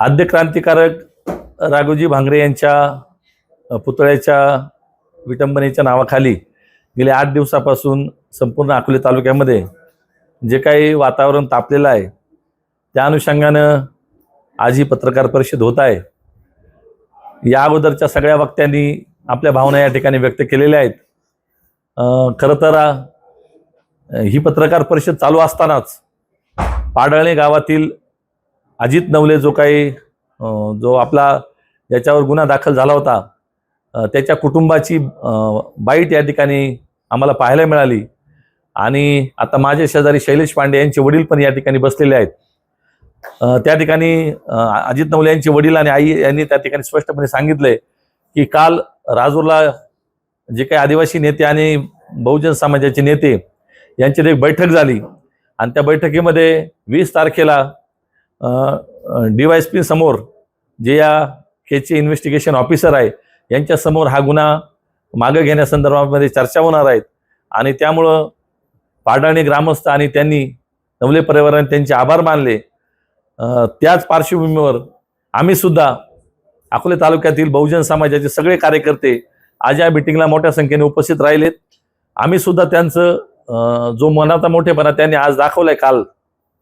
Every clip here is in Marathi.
आद्य क्रांतिकारक राघोजी भांगरे यांच्या पुतळ्याच्या विटंबनेच्या नावाखाली गेल्या आठ दिवसापासून संपूर्ण अकोले तालुक्यामध्ये जे काही वातावरण तापलेलं आहे त्या अनुषंगानं आज ही पत्रकार परिषद होत आहे. या अगोदरच्या सगळ्या वक्त्यांनी आपल्या भावना या ठिकाणी व्यक्त केलेल्या आहेत. खरं तर ही पत्रकार परिषद चालू असतानाच पाडळणे गावातील अजित नवले जो काही जो आपला याच्यावर गुन्हा दाखल झाला होता त्याच्या कुटुंबाची बाईट या ठिकाणी आम्हाला पाहायला मिळाली. आणि आता माझे शेजारी शैलेश पांडे यांचे वडील पण या ठिकाणी बसलेले आहेत. त्या ठिकाणी अजित नवले यांचे वडील आणि आई यांनी त्या ठिकाणी स्पष्टपणे सांगितले की काल राजूरला जे काही आदिवासी नेते आणि बहुजन समाजाचे नेते यांची एक बैठक झाली. आणि त्या बैठकीमध्ये वीस तारखेला डी वाय पी समोर जे या केचे इन्व्हेस्टिगेशन ऑफिसर आहे यांच्यासमोर हा गुन्हा मागे घेण्यासंदर्भामध्ये चर्चा होणार आहेत. आणि त्यामुळं पाडाणी ग्रामस्थ आणि त्यांनी नवले परिवाराने त्यांचे आभार मानले. त्याच पार्श्वभूमीवर आम्ही सुद्धा अकोले तालुक्यातील बहुजन समाजाचे सगळे कार्यकर्ते आज या मिटिंगला मोठ्या संख्येने उपस्थित राहिलेत. आम्ही सुद्धा त्यांचं जो मनाचा मोठेपणा त्यांनी आज दाखवलाय काल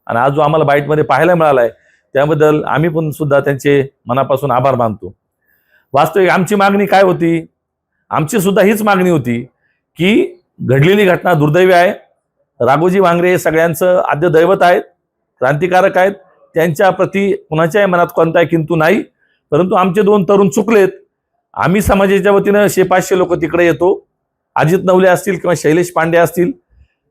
आणि आज जो आम्हाला बाईटमध्ये पाहायला मिळाला आहे त्याबद्दल आम्ही पण सुद्धा त्यांचे मनापासून आभार मानतो. वास्तविक आमची मागणी काय होती? आमची सुद्धा हीच मागणी होती की घडलेली घटना दुर्दैवी आहे. राघोजी वांगरे हे सगळ्यांचं आद्य दैवत आहेत क्रांतिकारक आहेत. त्यांच्या प्रती कुणाच्याही मनात कोणताही किंतू नाही. परंतु आमचे दोन तरुण चुकलेत. आम्ही समाजाच्या वतीनं शे पाचशे लोक तिकडे येतो. अजित नवले असतील किंवा शैलेश पांडे असतील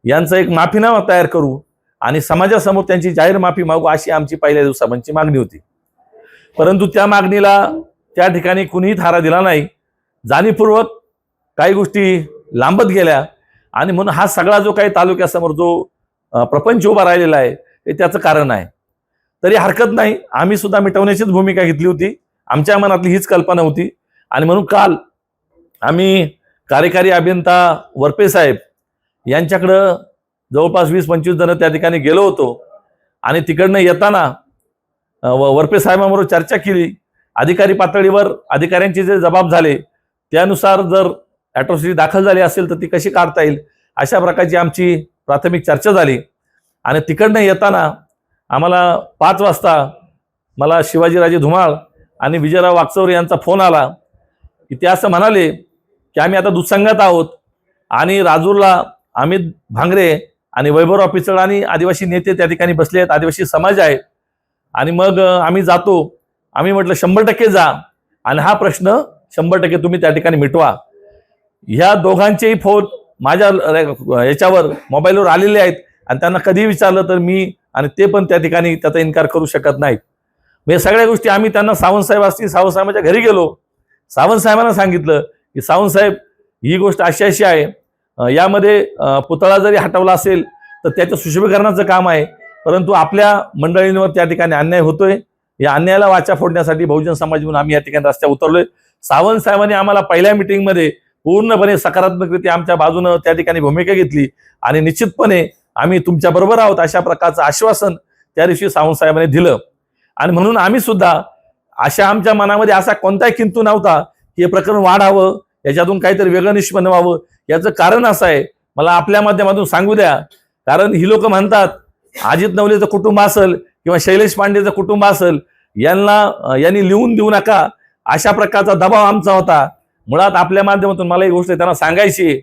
यांचा एक माफीनामा तयार करू. आणि समाजासमोर त्यांची जाहीर माफी मागू अशी आमची पहिल्या दिवसाची मागणी होती. परंतु त्या मागणीला त्या ठिकाणी कुणीही थारा दिला नाही. जाणीवपूर्वक काही गोष्टी लांबत गेल्या आणि म्हणून हा सगळा जो काही तालुक्यासमोर जो प्रपंच उभा राहिलेला आहे हे त्याचं कारण आहे. तरी हरकत नाही. आम्ही सुद्धा मिटवण्याचीच भूमिका घेतली होती. आमच्या मनातली हीच कल्पना होती. आणि म्हणून काल आम्ही कार्यकारी अभियंता वरपे साहेब यांच्याकडं जवळपास वीस पंचवीस जण त्या ठिकाणी गेलो होतो. आणि तिकडनं येताना व- वरपे साहेबांबरोबर चर्चा केली. अधिकारी पातळीवर अधिकाऱ्यांचे जे जबाब झाले त्यानुसार जर ॲट्रॉसिटी दाखल झाली असेल तर ती कशी काढता येईल? अशा प्रकारची आमची प्राथमिक चर्चा झाली. आणि तिकडनं येताना आम्हाला पाच वाजता मला शिवाजीराजे धुमाळ आणि विजयराव वागचौर यांचा फोन आला. की ते असं म्हणाले की आम्ही आता दुसंगात आहोत आणि राजूरला अमित भांगरे आणि वैभव ऑफिसर आणि आदिवासी नेते त्या ठिकाणी बसले आहेत. आदिवासी समाज आहे. आणि मग आम्ही जातो. आम्ही म्हटलं शंभर टक्के जा. आणि हा प्रश्न शंभर टक्के तुम्ही त्या ठिकाणी मिटवा. ह्या दोघांचेही फोन माझ्या याच्यावर मोबाईलवर आलेले आहेत. आणि त्यांना कधी विचारलं तर मी आणि ते पण त्या ठिकाणी त्याचा इन्कार करू शकत नाहीत. म्हणजे सगळ्या गोष्टी आम्ही त्यांना सावंतसाहेब असतील सावंतसाहेबाच्या घरी गेलो. सावंतसाहेबांना सांगितलं की सावंतसाहेब ही गोष्ट अशी अशी आहे. यामध्ये पुतळा जरी हटवला असेल तर त्याच्या सुशोभीकरणाचं काम आहे. परंतु आपल्या मंडळींवर त्या ठिकाणी अन्याय होतोय. या अन्यायाला वाचा फोडण्यासाठी बहुजन समाज म्हणून आम्ही या ठिकाणी रस्त्यावर उतरलोय. सावंत साहेबांनी आम्हाला पहिल्या मिटिंगमध्ये पूर्णपणे सकारात्मकरित्या आमच्या बाजूनं त्या ठिकाणी भूमिका घेतली. आणि निश्चितपणे आम्ही तुमच्या बरोबर आहोत अशा प्रकारचं आश्वासन त्या दिवशी सावंत साहेबांनी दिलं. आणि म्हणून आम्ही सुद्धा अशा आमच्या मनामध्ये असा कोणताही किंतू नव्हता की हे प्रकरण वाढावं याच्यातून काहीतरी वेगळं निष्पन्न व्हावं. याचं कारण असं आहे. मला आपल्या माध्यमातून सांगू द्या. कारण ही लोक म्हणतात अजित नवलेचं कुटुंब असेल किंवा शैलेश पांडेचं कुटुंब असेल यांना यांनी लिहून देऊ नका. अशा प्रकारचा दबाव आमचा होता. मुळात आपल्या माध्यमातून मला ही गोष्ट त्यांना सांगायची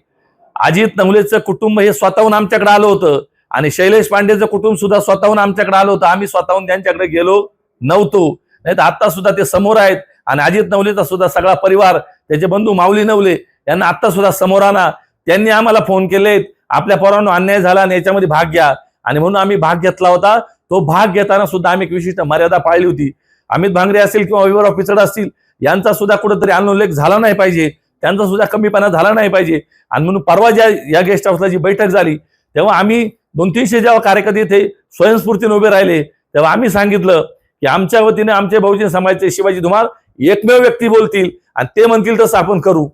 अजित नवलेचं कुटुंब हे स्वतःहून आमच्याकडे आलं होतं आणि शैलेश पांडेचं कुटुंब सुद्धा स्वतःहून आमच्याकडे आलं होतं. आम्ही स्वतःहून त्यांच्याकडे गेलो नव्हतो. नाही तर आता सुद्धा ते समोर आहेत. आणि अजित नवलेचा सुद्धा सगळा परिवार त्याचे बंधू माऊली नवले यांना आता सुद्धा समोर आणा. त्यांनी आम्हाला फोन केलेत. आपल्या पोरांनो अन्याय झाला आणि याच्यामध्ये भाग घ्या. आणि म्हणून आम्ही भाग घेतला होता. तो भाग घेताना सुद्धा आम्ही एक विशिष्ट मर्यादा पाळली होती. अमित भांगरे असतील किंवा विवराव पिचड असतील यांचा सुद्धा कुठेतरी अनुल्लेख झाला नाही पाहिजे. त्यांचा सुद्धा कमीपणा झाला नाही पाहिजे. आणि म्हणून परवा ज्या या गेस्ट हाऊसला जी बैठक झाली तेव्हा आम्ही दोन तीनशे जेव्हा कार्यकर्ते इथे स्वयंस्फूर्तीने उभे राहिले तेव्हा आम्ही सांगितलं की आमच्या वतीने आमचे बहुजन समाजाचे शिवाजी धुमाळ एकमेव व्यक्ती बोलतील आणि ते म्हणतील तसं आपण करू.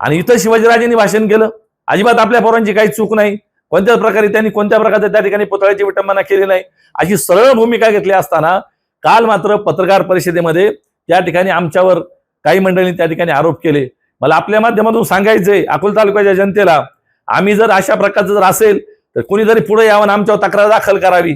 आणि इथं शिवाजीराजेंनी भाषण केलं. अजिबात आपल्या पोरांची काही चूक नाही. कोणत्याच प्रकारे त्यांनी कोणत्या प्रकारच्या त्या ठिकाणी पुतळ्याची विटंबना केली नाही? अशी सरळ भूमिका घेतली असताना काल मात्र पत्रकार परिषदेमध्ये त्या ठिकाणी आमच्यावर काही मंडळींनी त्या ठिकाणी आरोप केले. मला आपल्या माध्यमातून सांगायचंय अकोला तालुक्याच्या जनतेला आम्ही जर अशा प्रकारचं जर असेल तर कुणीतरी पुढे यावं आमच्यावर तक्रार दाखल करावी.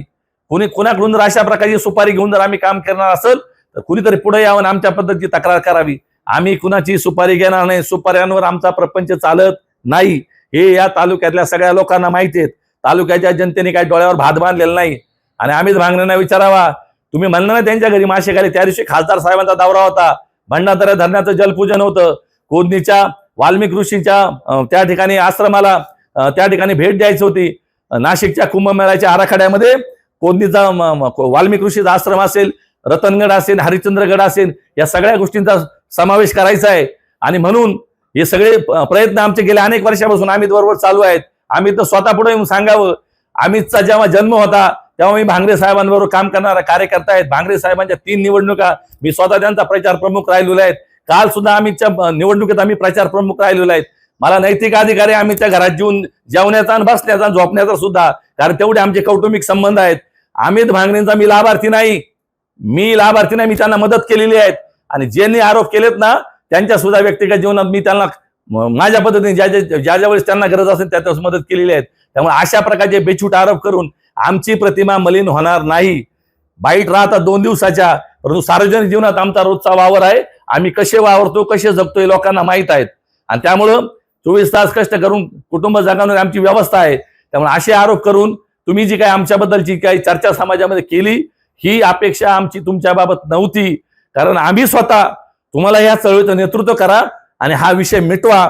कुणी कुणाकडून जर अशा प्रकारची सुपारी घेऊन जर आम्ही काम करणार असेल तर कुणीतरी पुढे यावं आमच्या पद्धतीची तक्रार करावी. आम्ही कुणाची सुपारी घेणार नाही. सुपाऱ्यांवर आमचा प्रपंच चालत नाही. हे या तालुक्यातल्या सगळ्या लोकांना माहिती आहेत. तालुक्याच्या जनतेने काही डोळ्यावर भात बांधलेला नाही. आणि आम्हीच भांगण्यांना विचारावा. तुम्ही म्हणणार ना त्यांच्या घरी मासे खाली त्या दिवशी खासदार साहेबांचा दौरा होता. भंडारा धरणाचं जलपूजन होतं. कोदनीच्या वाल्मिक ऋषीच्या त्या ठिकाणी आश्रमाला त्या ठिकाणी भेट द्यायची होती. नाशिकच्या कुंभमेळ्याच्या आराखड्यामध्ये कोदनीचा वाल्मिक ऋषीचा आश्रम असेल. रतनगड असेल हरिश्चंद्रगड असेल या सगळ्या गोष्टींचा समावेश करायचा आहे. आणि म्हणून हे सगळे प्रयत्न आमचे गेल्या अनेक वर्षापासून आम्ही बरोबर चालू आहेत. आम्ही तर स्वतः पुढे येऊन सांगावं. अमितचा जेव्हा जन्म होता तेव्हा मी भांगरे साहेबांबरोबर काम करणारा कार्यकर्ता आहेत. भांगरे साहेबांच्या तीन निवडणुका मी स्वतः त्यांचा प्रचार प्रमुख राहिलेलो आहेत. काल सुद्धा अमितच्या निवडणुकीत आम्ही प्रचार प्रमुख राहिलेलो आहेत. मला नैतिक अधिकारी आम्हीच्या घरात जेवून जेवण्याचा आणि बसण्याचा झोपण्याचा सुद्धा कारण तेवढे आमचे कौटुंबिक संबंध आहेत. अमित भांगरेंचा मी लाभार्थी नाही. मी लाभार्थी नाही मी त्यांना मदत केलेली आहेत आणि ज्यांनी आरोप केलेत ना त्यांच्या सुद्धा व्यक्तिगत जीवनात मी त्यांना माझ्या पद्धतीने ज्या ज्या ज्या ज्या वेळेस त्यांना गरज असेल त्या त्यावेळेस मदत केलेली आहे. त्यामुळे अशा प्रकारचे बेछूट आरोप करून आमची प्रतिमा मलिन होणार नाही. बाईट राहतात दोन दिवसाच्या परंतु सार्वजनिक जीवनात आमचा रोजचा वावर आहे. आम्ही कसे वावरतो कसे जगतो हे लोकांना माहीत आहेत. आणि त्यामुळं चोवीस तास कष्ट करून कुटुंब जगावर आमची व्यवस्था आहे. त्यामुळे असे आरोप करून तुम्ही जी काही आमच्याबद्दलची काही चर्चा समाजामध्ये केली ही अपेक्षा आमची तुमच्याबाबत नव्हती. कारण आम्ही स्वतः तुम्हाला या चळवळीचं नेतृत्व करा आणि हा विषय मिटवा.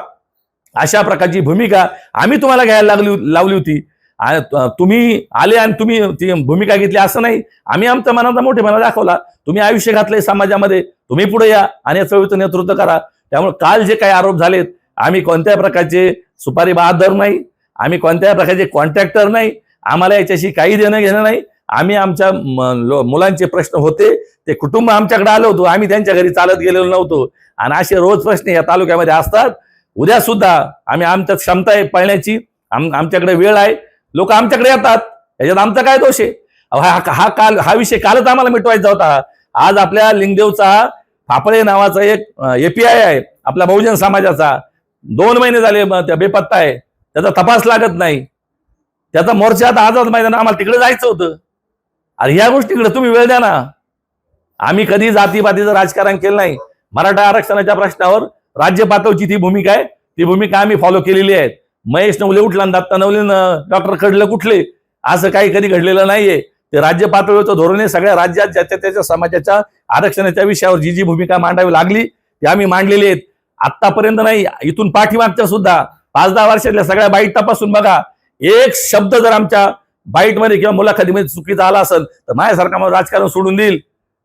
अशा प्रकारची भूमिका आम्ही तुम्हाला घ्यायला लागली लावली होती. आणि तुम्ही आले आणि तुम्ही ती भूमिका घेतली असं नाही. आम्ही आमचा मनाचा मोठेपणा दाखवला. तुम्ही आयुष्य घातलंय समाजामध्ये. तुम्ही पुढे या आणि या चळवळीचं नेतृत्व करा. त्यामुळे काल जे काही आरोप झालेत आम्ही कोणत्याही प्रकारचे सुपारी बहादर नाही. आम्ही कोणत्याही प्रकारचे कॉन्ट्रॅक्टर नाही. आम्हाला याच्याशी काही देणं घेणं नाही. आम्ही आमच्या मुलांचे प्रश्न होते ते कुटुंब आमच्याकडे आलं होतं आम्ही त्यांच्या घरी चालत गेलेलो नव्हतो. आणि असे रोज प्रश्न या तालुक्यामध्ये असतात. उद्या सुद्धा आम्ही आमच्यात क्षमता आहे पळण्याची आम आमच्याकडे वेळ आहे. लोक आमच्याकडे येतात. याच्यात आमचा काय दोष आहे? हा हा काल हा विषय कालच आम्हाला मिटवायचा होता. आज आपल्या लिंगदेवचा फापळे नावाचा एक एपीआय आहे. आपल्या बहुजन समाजाचा. दोन महिने झाले त्या बेपत्ता आहे. त्याचा तपास लागत नाही. त्याचा मोर्चा आता आझाद मैदान आम्हाला तिकडे जायचं होतं. अरे या गोष्टीकडे तुम्ही वेळ द्या ना. आम्ही कधी जातीपातीचं राजकारण केलं नाही. मराठा आरक्षणाच्या प्रश्नावर राज्य पातळीची ती भूमिका आहे. ती भूमिका आम्ही फॉलो केलेली आहे. महेश नवले उठला आणि दत्ता नवले डॉक्टर कडलं कुठले? असं काही कधी घडलेलं नाहीये. ते राज्य पातळीचं धोरण हे सगळ्या राज्यात ज्याच्या त्याच्या समाजाच्या आरक्षणाच्या विषयावर जी जी भूमिका मांडावी लागली ती आम्ही मांडलेली आहेत. आतापर्यंत नाही इथून पाठीमागच्या सुद्धा पाच दहा वर्षातल्या सगळ्या बाईट तपासून बघा. एक शब्द जर आमच्या बाईटमध्ये किंवा मुलाखतीमध्ये चुकीचा आला असेल तर माझ्यासारखा मला राजकारण सोडून देईल.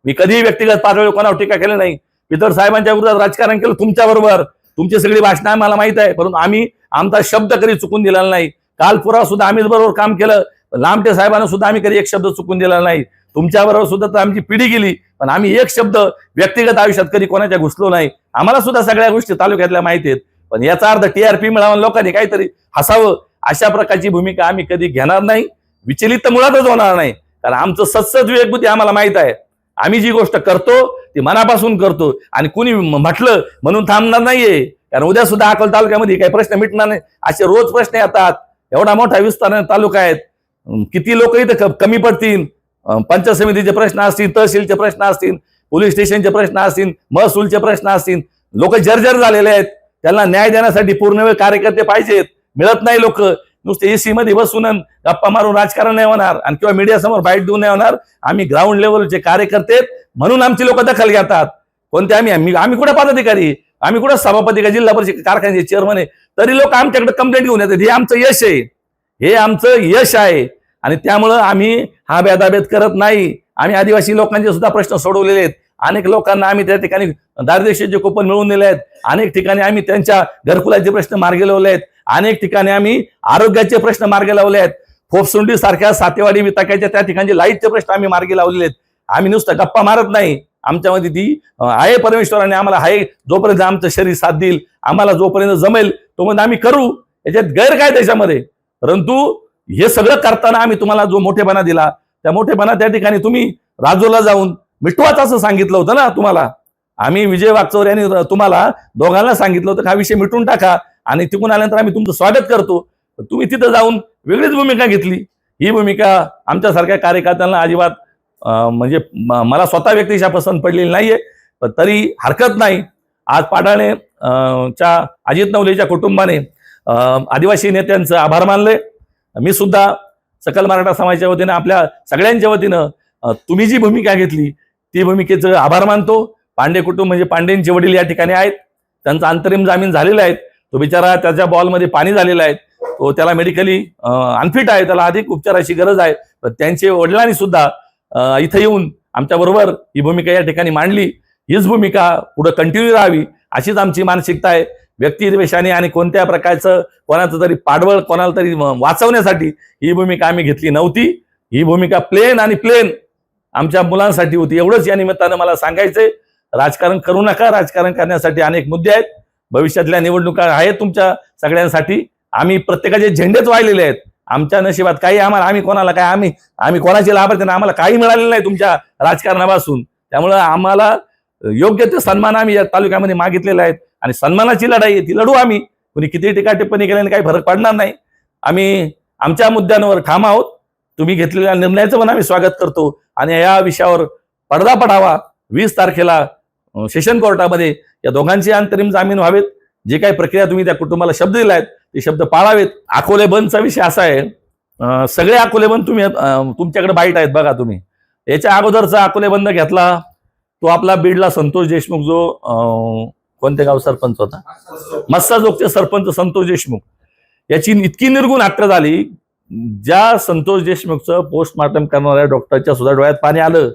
मी कधीही व्यक्तिगत पातळीवर कोणावर टीका केली नाही. इतर साहेबांच्या विरोधात राजकारण केलं तुमच्या बरोबर तुमची सगळी भाषणं आम्हाला माहीत आहे परंतु आम्ही आमचा शब्द कधी चुकून दिलेला नाही. काल पुरा सुद्धा आम्हीच बरोबर काम केलं लांबटे साहेबांना सुद्धा आम्ही कधी एक शब्द चुकून दिलेला नाही. तुमच्या बरोबर सुद्धा तर आमची पिढी गेली पण आम्ही एक शब्द व्यक्तिगत आयुष्यात कधी कोणाच्या घुसलो नाही. आम्हाला सुद्धा सगळ्या गोष्टी तालुक्यातल्या माहिती आहेत पण याचा अर्थ टीआरपी मिळावा लोकांनी काहीतरी हसावं अशा प्रकारची भूमिका आम्ही कधी घेणार नाही. विचलित तर मुळातच होणार नाही. कारण आमचं सत्सद विवेकबुद्धी आम्हाला माहीत आहे. आम्ही जी गोष्ट करतो ती मनापासून करतो. आणि कुणी म्हटलं म्हणून थांबणार नाहीये. कारण उद्या सुद्धा अकोल तालुक्यामध्ये काही प्रश्न मिटणार नाही. असे रोज प्रश्न येतात. एवढा मोठा विस्तार तालुका आहेत. किती लोक इथं कमी पडतील? पंच पंचायत समितीचे प्रश्न असतील तहसीलचे प्रश्न असतील पोलीस स्टेशनचे प्रश्न असतील महसूलचे प्रश्न असतील. लोक जर्जर झालेले आहेत. त्यांना न्याय देण्यासाठी पूर्ण वेळ कार्यकर्ते पाहिजेत. मिळत नाही लोक. नुसते एसी मध्ये बसून अन गप्पा मारून राजकारण नाही होणार आणि किंवा मीडिया समोर बाईट देऊन नाही होणार. आम्ही ग्राउंड लेवलचे कार्यकर्ते म्हणून आमची लोक दखल घेतात. कोणते आम्ही? आम्ही आम्ही कुठे पदाधिकारी? आम्ही कुठं सभापती का जिल्हा परिषद कारखान्याचे चेअरमन आहे? तरी लोक आमच्याकडे कंप्लेंट घेऊन येतात. हे आमचं यश आहे. हे आमचं यश आहे. आणि त्यामुळं आम्ही हा भेदाभेद करत नाही. आम्ही आदिवासी लोकांचे सुद्धा प्रश्न सोडवलेले आहेत. अनेक लोकांना आम्ही त्या ठिकाणी दारिद्र्यचे कुपन मिळवून दिले आहेत. अनेक ठिकाणी आम्ही त्यांच्या घरकुलाचे प्रश्न मार्गी लावले आहेत. अनेक ठिकाणी आम्ही आरोग्याचे प्रश्न मार्गी लावले आहेत. फोपसुंडी सारख्या सातेवाडी विताक्याच्या त्या ठिकाणी लाईटचे प्रश्न आम्ही मार्गी लावलेले आहेत. आम्ही नुसतं गप्पा मारत नाही. आमच्यामध्ये ती आहे परमेश्वराने आम्हाला आहे. जोपर्यंत आमचं शरीर साथ देईल आम्हाला जोपर्यंत जमेल तोपर्यंत आम्ही करू. याच्यात गैर काय त्याच्यामध्ये परंतु हे सगळं करताना आम्ही तुम्हाला जो मोठेपणा दिला त्या मोठेपणा त्या ठिकाणी तुम्ही राजूला जाऊन मिटवाच असं सांगितलं होतं ना तुम्हाला. आम्ही विजय वागचौर यांनी तुम्हाला दोघांना सांगितलं होतं का हा विषय मिटून टाका. आणि तिकून आल्यानंतर आम्ही तुमचं स्वागत करतो. तुम्ही तिथं जाऊन वेगळीच भूमिका घेतली. ही भूमिका आमच्यासारख्या कार्यकर्त्यांना अजिबात म्हणजे मला स्वतः व्यक्तिशा पसंत पडलेली नाहीये. पण तरी हरकत नाही. आज पाडाणे च्या अजित नवलेच्या कुटुंबाने आदिवासी नेत्यांचं आभार मानले. मी सुद्धा सकल मराठा समाजाच्या वतीनं आपल्या सगळ्यांच्या वतीनं तुम्ही जी भूमिका घेतली ती भूमिकेचं आभार मानतो. पांडे कुटुंब म्हणजे पांडेंचे वडील या ठिकाणी आहेत. त्यांचा अंतरिम जामीन झालेला आहे. तो बिचारा त्याच्या बॉलमध्ये पाणी झालेला आहे. तो त्याला मेडिकली अनफिट आहे. त्याला अधिक उपचाराची गरज आहे. पण त्यांचे वडिलांनी सुद्धा इथं येऊन आमच्या बरोबर ही भूमिका या ठिकाणी मांडली. हीच भूमिका पुढे कंटिन्यू राहावी अशीच आमची मानसिकता आहे. व्यक्तिद्वेषाने आणि कोणत्या प्रकारचं कोणाचं तरी पाडवळ कोणाला तरी वाचवण्यासाठी ही भूमिका आम्ही घेतली नव्हती. ही भूमिका प्लेन आणि प्लेन आमच्या मुलांसाठी होती. एवढंच या निमित्तानं मला सांगायचंय. राजकारण करू नका. राजकारण करण्यासाठी अनेक मुद्दे आहेत. भविष्यातल्या निवडणुका आहेत तुमच्या सगळ्यांसाठी. आम्ही प्रत्येकाचे झेंडेच वाहिलेले आहेत. आमच्या नशिबात काही आम्हाला आम्ही कोणाला काय आम्ही आम्ही कोणाचे लाभार्थी नाही, आम्हाला काही मिळालेलं नाही तुमच्या राजकारणापासून. त्यामुळं आम्हाला योग्य ते सन्मान आम्ही या तालुक्यामध्ये मागितलेले आहेत. आणि सन्मानाची लढाई आहे ती लढू आम्ही. कुणी किती टीका टिप्पणी केल्याने काही फरक पडणार नाही. आम्ही आमच्या मुद्द्यांवर ठाम आहोत. तुम्ही घेतलेल्या निर्णयाचं पण आम्ही स्वागत करतो. आणि या विषयावर पडदा पडावा. वीस तारखेला सेशन कोर्टामध्ये या दोघांचे अंतरिम जामीन व्हावेत. जे काही प्रक्रिया तुम्ही त्या कुटुंबाला शब्द दिलायत ते शब्द पाळावेत. अकोले बंदचा विषय असा आहे सगळे अकोले बंद तुम्ही तुमच्याकडे बाईट आहेत बघा तुम्ही. याच्या अगोदरचा अकोले बंद घेतला तो आपला बीडला संतोष देशमुख जो कोणते गाव सरपंच होता? मस्साजोगचे सरपंच संतोष देशमुख. याची इतकी निर्गुण हत्या झाली ज्या संतोष देशमुखचं पोस्टमार्टम करणाऱ्या डॉक्टरच्या सुद्धा डोळ्यात पाणी आलं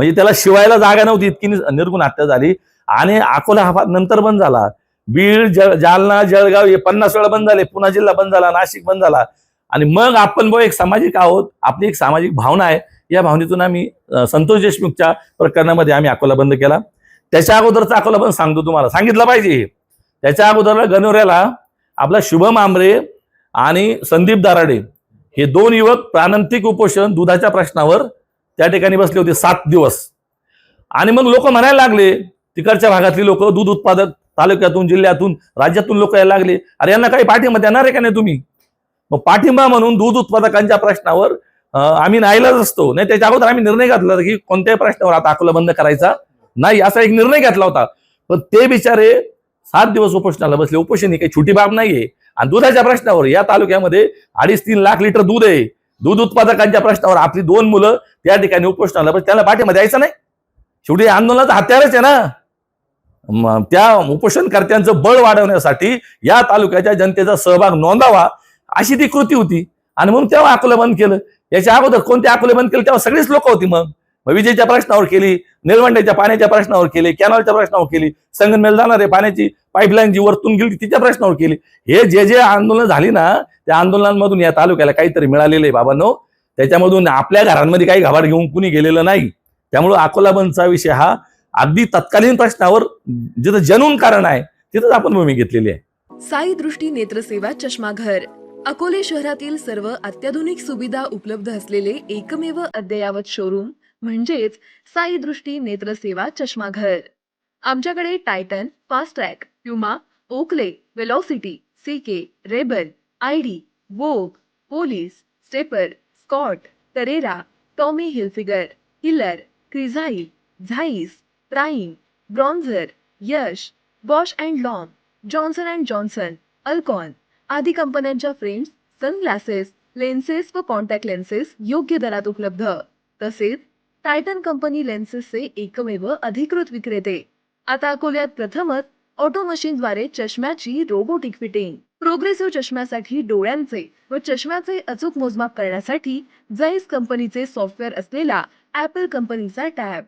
म्हणजे त्याला शिवायला जागा नव्हती इतकी निर्गुण हत्या झाली. आणि अकोला हा नंतर बंद झाला. बीड जळ जालना जळगाव हे पन्नास वेळा बंद झाले. पुणे जिल्हा बंद झाला नाशिक बंद झाला. आणि मग आपण बो एक सामाजिक आहोत. आपली एक सामाजिक भावना आहे. या भावनेतून आम्ही संतोष देशमुखच्या प्रकरणामध्ये आम्ही अकोला बंद केला. त्याच्या अगोदरचा अकोला बंद सांगतो तुम्हाला. सांगितलं पाहिजे. त्याच्या अगोदरला गणोऱ्याला आपला शुभम आमरे आणि संदीप दाराडे हे दोन युवक प्राणंतिक उपोषण दुधाच्या प्रश्नावर त्या ठिकाणी बसले होते सात दिवस. आणि मग लोक म्हणायला लागले तिकडच्या भागातली लोक दूध उत्पादक तालुक्यातून जिल्ह्यातून राज्यातून लोक यायला लागले. अरे यांना काही पाठिंबा देणार आहे का नाही तुम्ही? मग पाठिंबा म्हणून दूध उत्पादकांच्या प्रश्नावर आम्ही नाहीलाच असतो. नाही त्याच्या अगोदर आम्ही निर्णय घेतला होता की कोणत्याही प्रश्नावर आता अकोला बंद करायचा नाही असा एक निर्णय घेतला होता. पण ते बिचारे सात दिवस उपोषणाला बसले. उपोषण ही काही छोटी बाब नाहीये. आणि दुधाच्या प्रश्नावर या तालुक्यामध्ये अडीच तीन लाख लिटर दूध आहे. दूध उत्पादकांच्या प्रश्नावर आपली दोन मुलं त्या ठिकाणी उपोषणाला पण त्याला पाठीमध्ये यायचं नाही. शेवटी आंदोलनाचा हत्यारच आहे ना. त्या उपोषणकर्त्यांचं बळ वाढवण्यासाठी या तालुक्याच्या जनतेचा सहभाग नोंदावा अशी ती कृती होती. आणि म्हणून तेव्हा अकोला बंद केलं. याच्या अगोदर कोणते अकोले बंद केलं तेव्हा सगळीच लोक होती मग. विजेच्या प्रश्नावर केली निळवंड्याच्या पाण्याच्या प्रश्नावर केली कॅनॉलच्या प्रश्नावर केली संगमेल जाणारे पाण्याची पाईपलाईन जी वरतून गेली तिच्या प्रश्नावर केली. हे जे जे आंदोलन झाली ना त्या आंदोलनांमधून या तालुक्याला काहीतरी मिळालेलं आहे बाबांनो. त्याच्यामधून आपल्या घरांमध्ये काही घाबाड घेऊन कुणी गेलेलं नाही. त्यामुळं अकोला बंदचा विषय हा अगदी तत्कालीन प्रश्नावर जिथं जनून कारण आहे तिथंच आपण भूमी घेतलेली आहे. साई दृष्टी नेत्रसेवा चष्माघर. अकोले शहरातील सर्व अत्याधुनिक सुविधा उपलब्ध असलेले एकमेव अद्ययावत शोरूम म्हणजेच साई दृष्टी नेत्रसेवा चष्माघर. आमच्याकडे Titan fast track Puma Oakley velocity C K rebel I D Vogue Police Stepper Scott तरेरा Tommy Hilfiger Hiller Crizal Zeiss prime bronzer Yash Bausch and Lomb Johnson and Johnson Alcon आदी कंपन्यांच्या फ्रेम्स सनग्लासेस लेन्सेस व कॉन्टॅक्ट लेन्सेस योग्य दरात उपलब्ध. तसेच टायटन कंपनी लेन्सेसचे एकमेव अधिकृत विक्रेते. आता अकोल्यात प्रथमच ऑटो मशीनद्वारे चष्म्याची रोबोटिक फिटिंग प्रोग्रेसिव्ह चष्म्यासाठी डोळ्यांचे व चष्म्याचे अचूक मोजमाप करण्यासाठी जैस कंपनीचे सॉफ्टवेअर असलेला ॲपल कंपनीचा टॅब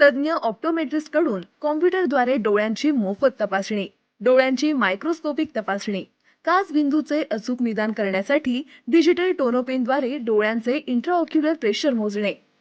तज्ज्ञ ऑप्टोमेट्रिस्टकडून कॉम्प्युटरद्वारे डोळ्यांची मोफत तपासणी डोळ्यांची मायक्रोस्कोपिक तपासणी काच बिंदूचे अचूक निदान करण्यासाठी डिजिटल टोनोपेनद्वारे डोळ्यांचे इंट्राऑक्युलर प्रेशर मोजणे